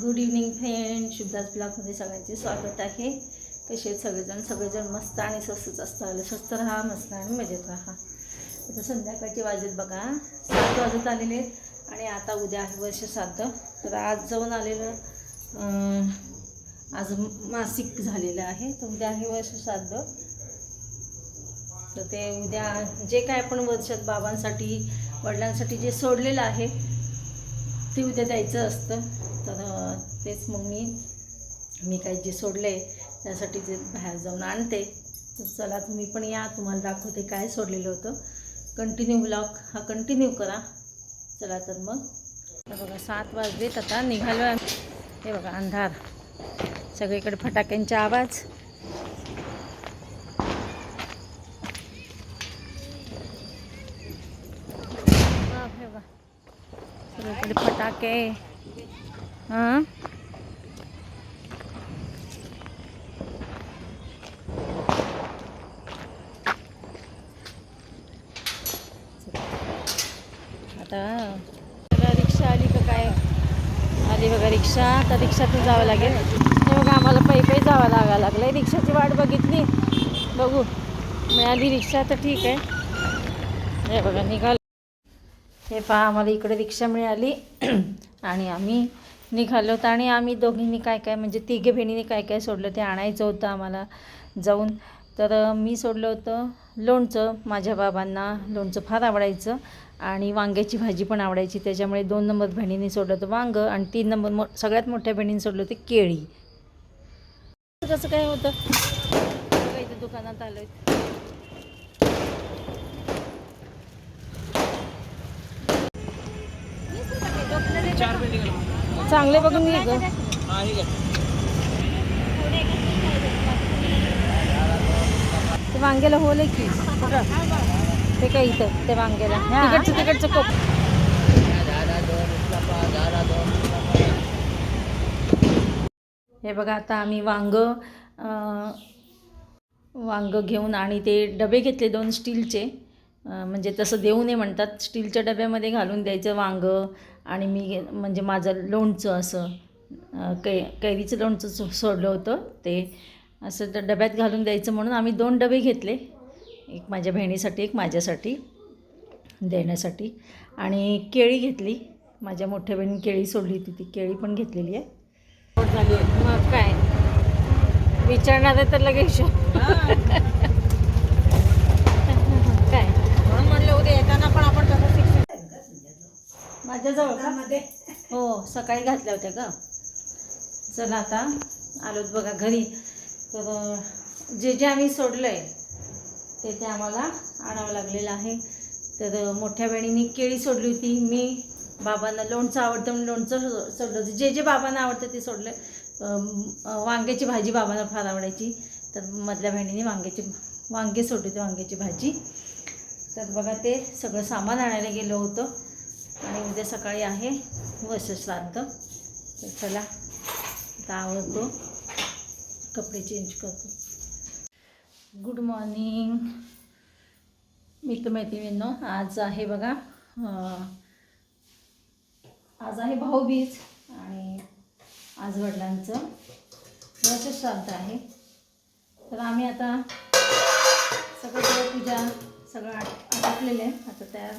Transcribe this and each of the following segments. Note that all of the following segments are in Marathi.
गुड इव्हनिंग फ्रेंड शुभदास ब्लॉगमध्ये सगळ्यांचे स्वागत आहे. कसे आहेत सगळेजण? सगळेजण मस्त आणि स्वस्तच असतं स्वस्त राहा मस्त आणि मजेत राहा. आता संध्याकाळचे वाजत बघा. सात वाजत आलेले आहेत आणि आता उद्या आहे वर्ष श्राद्ध तर आज जाऊन आलेलं आज मासिक झालेलं आहे. तर उद्या आहे वर्ष साधं तर ते उद्या जे काय आपण वर्षात बाबांसाठी वडिलांसाठी जे सोडलेलं आहे ते उद्या द्यायचं असतं. तेच मग मी मी काही जे सोडलं आहे त्यासाठी ते बाहेर जाऊन आणते. तर चला तुम्ही पण या. तुम्हाला दाखवते काय सोडलेलं होतं. कंटिन्यू ब्लॉग हा कंटिन्यू करा. चला तर मग. बघा सात वाजलेत. आता निघालो हे बघा अंधार. सगळीकडे फटाक्यांचा आवाज. सगळीकडे फटाके. हां? आता. बघा रिक्षा आली का काय? आली बघा रिक्षा. आता रिक्षातून जावं लागेल. हे बघा आम्हाला पै पै जावं लागायला लागलं रिक्षाची वाट बघितली? बघू. मिळाली रिक्षा तर ठीक आहे. हे बघा निघाल. हे पहा आम्हाला इकडे रिक्षा मिळाली. आणि आम्ही निघालो होतो. आणि आम्ही दोघींनी काय काय म्हणजे तिघे बहिणींनी काय काय सोडलं ते आणायचं होतं आम्हाला जाऊन. तर मी सोडलं होतं लोणचं माझ्या बाबांना. लोणचं फार आवडायचं. आणि वांग्याची भाजी पण आवडायची. त्याच्यामुळे दोन नंबर बहिणींनी सोडलं होतं वांगं आणि तीन नंबर मो सगळ्यात मोठ्या बहिणीने सोडलं होतं केळी. कसं काय होतं? इथं दुकानात आलो चांगले बघून घे ग. ते वांग्याला होल की. ते काय इथं? ते वांग्याला. तिकडचं तिकडचं कोप हे बघा आता आम्ही वांग वांग घेऊन आणि ते डबे घेतले दोन स्टीलचे. म्हणजे तसं देऊ नये म्हणतात. स्टीलच्या डब्यामध्ये घालून द्यायचं वांग आणि मी म्हणजे माझं लोणचं असं कै कैरीचं लोणचं सोडलं होतं ते. असं तर डब्यात घालून द्यायचं म्हणून आम्ही दोन डबे घेतले. एक माझ्या बहिणीसाठी एक माझ्यासाठी देण्यासाठी. आणि केळी घेतली. माझ्या मोठ्या बहिणी केळी सोडली होती. ती केळी पण घेतलेली आहे. मग काय? विचारणार आहे तर लगेच काय? म्हणून म्हणलं उद्या येताना पण आपण तसं शिक्षण माझ्याजवळ का? हो सकाळी घातल्या होत्या का चला आता. आलोत बघा घरी. तर जे जे आम्ही सोडलं आहे तेथे आम्हाला आणावं लागलेलं आहे. तर मोठ्या बहिणीने केळी सोडली होती. मी बाबांना लोणचं आवडतं म्हणून लोणचं सो- सोडलं होतं. जे जे बाबांना आवडतं ते सोडलं. वांग्याची भाजी बाबांना फार आवडायची. तर मधल्या बहिणीने वांग्याची वांगे सोडले होते वांग्याची भाजी. तर बघा ते सगळं सामान आणायला गेलो होतं. आणि उद्या सकाळी आहे वर्षश्राद्ध तर चला आता आवडतो कपडे चेंज करतो. गुड मॉर्निंग मित्रमैत्रिणींनो आज आहे बघा आज आहे भाऊबीज आणि आज वडिलांचं श्राद्ध आहे. तर आम्ही आता सगळं पूजा सगळं आट आटपलेलं आहे. आता तयार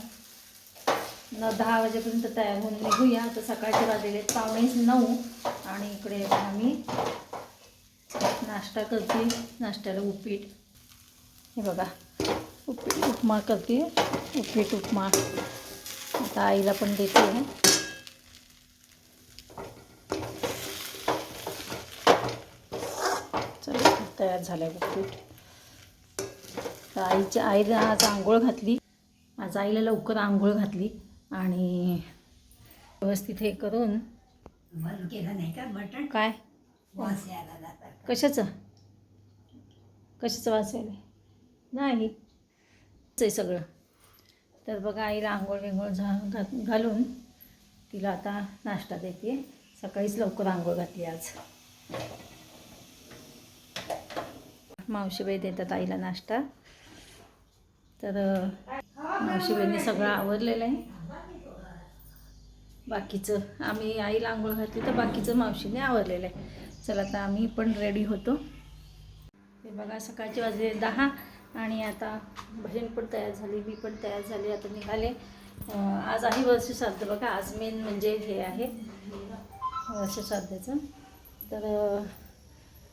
न दहा वाजेपर्यंत तयार होऊन निघूया. आता सकाळचे वाजलेले पावणे नऊ आणि इकडे आम्ही नाश्ता करते नाश्त्याला उपीट. हे बघा. उपीट उपमा करते. उपीट उपमा. आता आईला पण देते. चला तयार झालं उपीट. तर आईच्या आईला आज आंघोळ घातली. आज आईला लवकर आंघोळ घातली. आणि व्यवस्थित हे करून केलं नाही का? बटन काय? वास यायला जातात कशाचं? कशाचं वाचायला नाही. आहे सगळं. तर बघा आईला आंघोळ विंघोळ झा घात घालून तिला आता नाश्ता देते. सकाळीच लवकर आंघोळ घातली आज. मावशीबाई देतात आईला नाश्ता. तर मावशीबाईंनी सगळं आवरलेलं आहे. बाकीचं आम्ही आईला आंघोळ घातली तर बाकीचं मावशीने आवरलेलं आहे. चला आता आम्ही पण रेडी होतो. हे बघा सकाळचे वाजले दहा. आणि आता भजन पण तयार झाली मी पण तयार झाली आता निघाले. आज आहे वर्ष श्राद्ध बघा आज मेन म्हणजे हे आहे वर्ष श्राद्धाचं. तर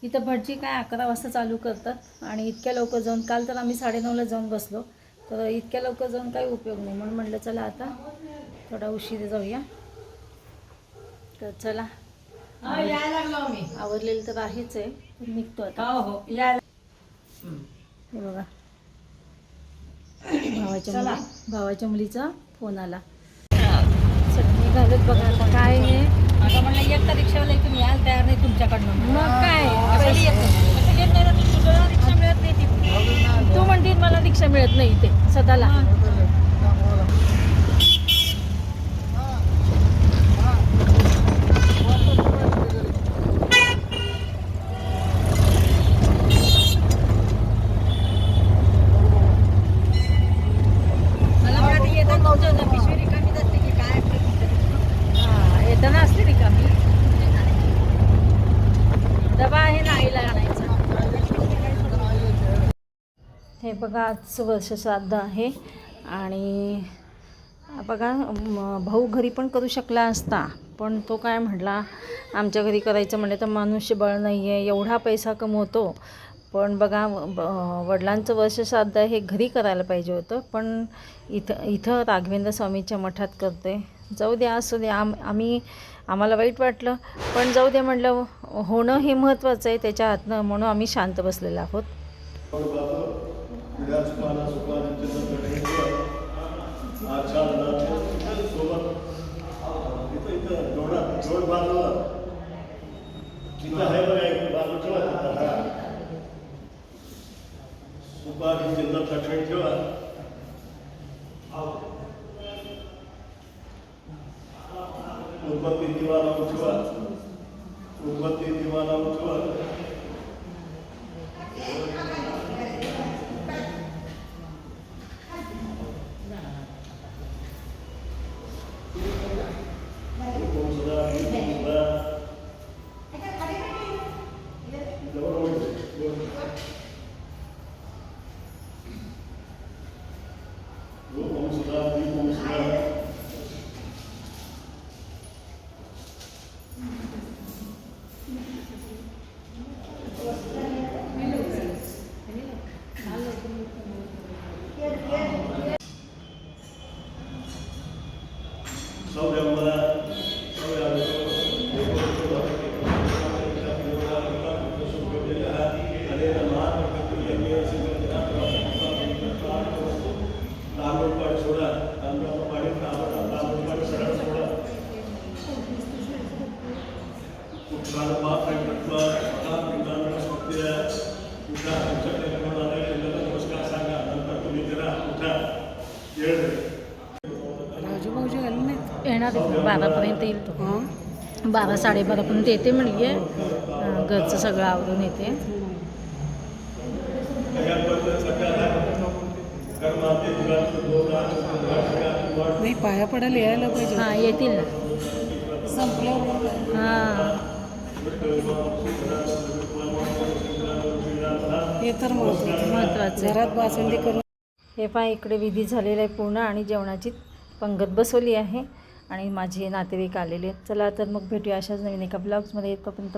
इथं भटजी काय अकरा वाजता चालू करतात आणि इतक्या लवकर जाऊन काल तर आम्ही साडेनऊला जाऊन बसलो. तर इतक्या लवकर जाऊन काही उपयोग नाही. म्हणून म्हटलं चला आता थोडा उशीर जाऊया. तर चला. यायला लागलो मी आवरलेलं तर आहेच आहे निघतो आता. हो हो यायला हे बघा. भावाच्या मुली भावाच्या मुलीचा फोन आला. चल निघालेत बघा आता काय आहे. आता म्हणलं एक तर रिक्षावाला इथून यायला तयार नाही तुमच्याकडनं. मग काय? असं येत नाही. असं येत नाही ना, तुझं रिक्षा मिळत नाही ती. तू म्हणते मला रिक्षा मिळत नाही इथे सदाला मला वाटतं येताना तुमचं पिशवी रिकामीच असते की काय असते तुमचं? हा येताना असते रिकामी डबा आहे ना आईला आणायचा हे बघा आज वर्ष श्राद्ध आहे आणि बघा भाऊ घरी पण करू शकला असता पण तो काय म्हटला आमच्या घरी करायचं म्हणजे तर मनुष्यबळ नाही आहे एवढा पैसा कमवतो. पण बघा ब- वडिलांचं वर्ष श्राद्ध हे घरी करायला पाहिजे होतं पण इथं इथं राघवेंद्र स्वामीच्या मठात करते. जाऊ द्या असू द्या आम आम्ही आम्हाला वाईट वाटलं पण जाऊ द्या म्हटलं होणं हे महत्त्वाचं आहे त्याच्या हातनं म्हणून आम्ही शांत बसलेलो आहोत. विराजमाना सुखांचित गणेश्वर सोबत इथं इथं जोडा जोड बाजूला तिथं आहे बघा एक बाजू ठेवा तिथं हा सुपारी चिन्ह दक्षिण ठेवा उदबत्ती दिवा लावून ठेवा sobre a बारापर्यंत येईल तो. बारा साडेबारापर्यंत येते म्हणली आहे घरचं सगळं आवरून येते. नाही पाया पडायला यायला पाहिजे. हां येतील ना. संपलं. हां. हे तर महत्वाचं महत्त्वाचं. घरात बासुंदी करून. हे पहा इकडे विधी झालेला आहे पूर्ण आणि जेवणाची पंगत बसवली आहे. आणि माझे नातेवाईक आलेले आहेत. चला तर मग भेटूया अशाच नवीन एका ब्लॉग्समध्ये येतोपर्यंत